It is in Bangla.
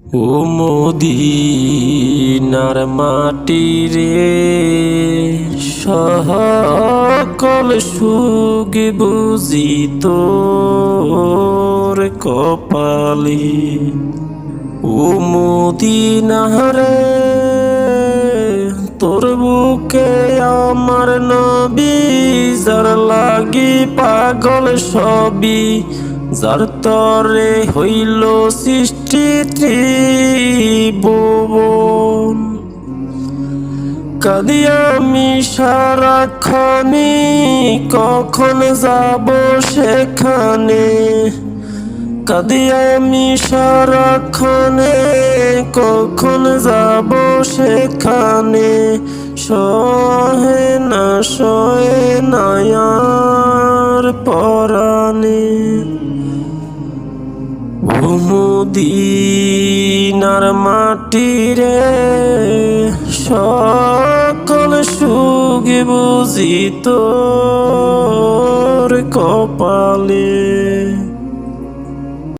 ও মদিনার মাটি রে সকল সুখ বুঝি তোর কপালে। ও মদিনারে, তোর বুকে আমার নবী, যার লাগি পাগল সবই যার তরে হইল সৃষ্টি ত্রিভুবন। কাদি আমি সারাক্ষণে, কখন যাব সেখানে? কাদি আমি সারাক্ষণে, কখন যাব সেখানে? সহে না, সহে নায়ার পরাণে মদিনার মাটি রে সকল সুখ বুঝিত কপালে।